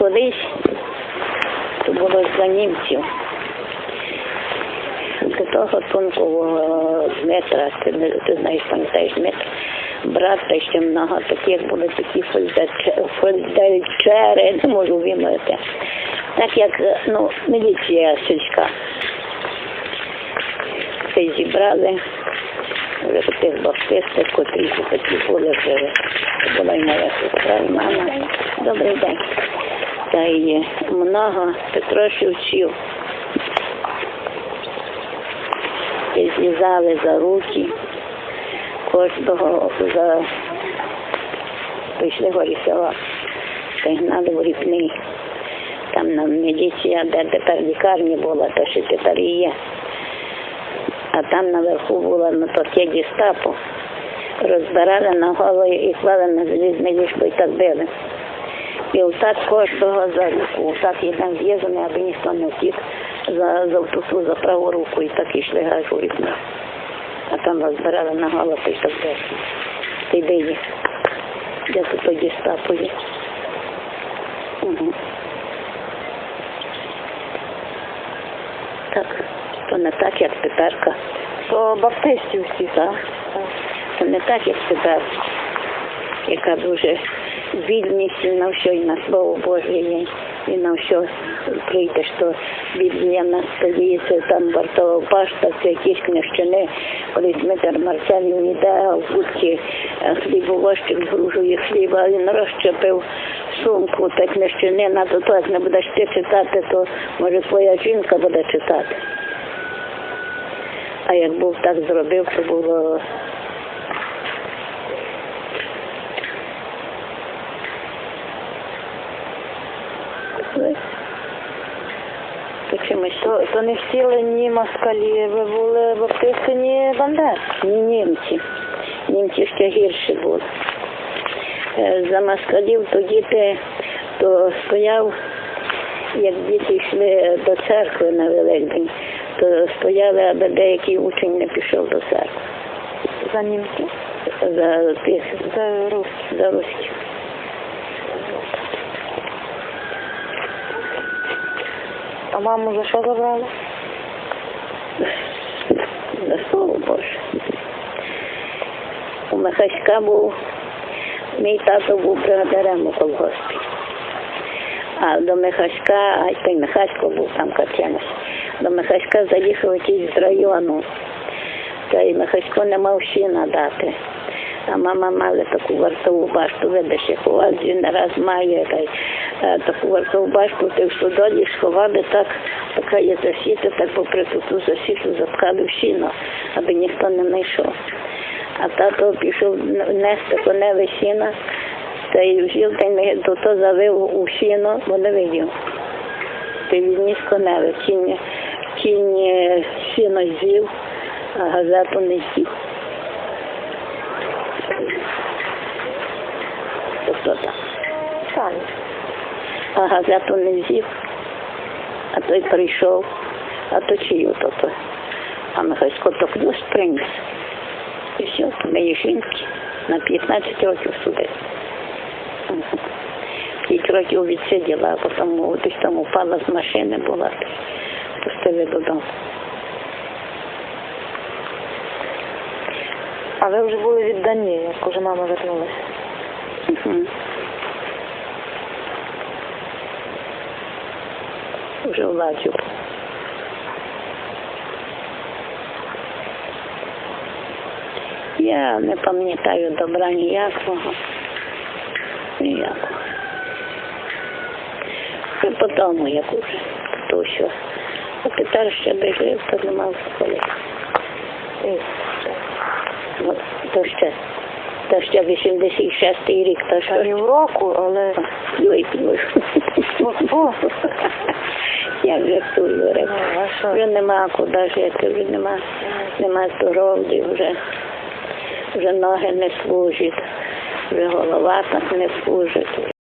колись то було за німців. До того тонкого Дмитра, ти, не- ти знаєш, пам'ятаєш Дмитра, брата ще много таких були такі фельдельчери, не можу вимовити. Так як е, ну, міліція сільська. Це зібрали вже тих баптистів, котрі такі були. Була і моя сестра, і мама. Добрий день. Та й много Петрошівців. І зв'язали за руки, кожного за прийшли горі села, та й гнали в ріпний. Там на міліція, де тепер лікарня була, то ще тепер і є. А там наверху було на торті гестапо. Розбирали на голову і клали на залізне ліжко і так били. І отак кожного за руку, отак їдемо з'їздили, аби ніхто не втік за, за втусу, за праву руку, і так ішли вікно. А там розбирали на голову і так били. Ти били. Де тут то гестапо. Угу. Так, то не так, як теперка. То баптистів всі, Так. Це не так, як тепер, яка дуже вільність на все, і на Слово Боже, і, на все прийдеш, то Біблія на столі, це там вартова пашта, це якісь книжчини, коли Дмитр Марцелів йде, а в будці е, хлібовощик гружує хліба, він розчепив сумку, та книжчини, на то як не будеш ти читати, то може твоя жінка буде читати. А як був так зробив, то було чимось То, то не втілені москалі, ви були баптисти, ні бандер. ні німці. Німці ще гірші були. Е, За москалів то діти то стояв, як діти йшли до церкви на Великдень, то стояли, аби деякий учень не пішов до церкви. За німців, За тих за русських. за руських. Маму за що забрали? За слово Боже. У Михаська був, мій тато був бригадарем у колгоспі. А до Михаська, а той Михасько був там Каченець, до Михаська заїхав якийсь з району. Та й Михасько не мав сіна дати. А мама мала таку вартову башту, у вас він раз має та таку вартову башту, ти в стодолі сховали так, така є засіта, так попри ту засіту запхали в сіно, аби ніхто не знайшов. А тато пішов нести коневе сіна, та й взяв та й не- то, завив у сіно, бо не видів. Й відніс коневе, кінь, кінь сіно з'їв, а газету не з'їв. Тобто так. Самі. А газету не з'їв, а той прийшов, а то чию то то. А Михайсько то плюс приніс. І все, то моєї жінки на 15 років судили. П'ять років відсиділа, а потім десь там упала з машини була, пустили додому. А ви вже були віддані, як уже мама вернулася. Мгм. Вже владжу. Я не пам'ятаю добра ніякого. Ніякого. І по тому, як уже, то що. А тепер ще би жив, то не мав коли. Ну, то ще, то ще 86-й рік, то Та що півроку, але Ой, ой. Фу. Я жартую, говорю. Ну. Вже нема куди жити, вже нема, нема здоров'я, вже, вже ноги не служать, вже голова так не служить.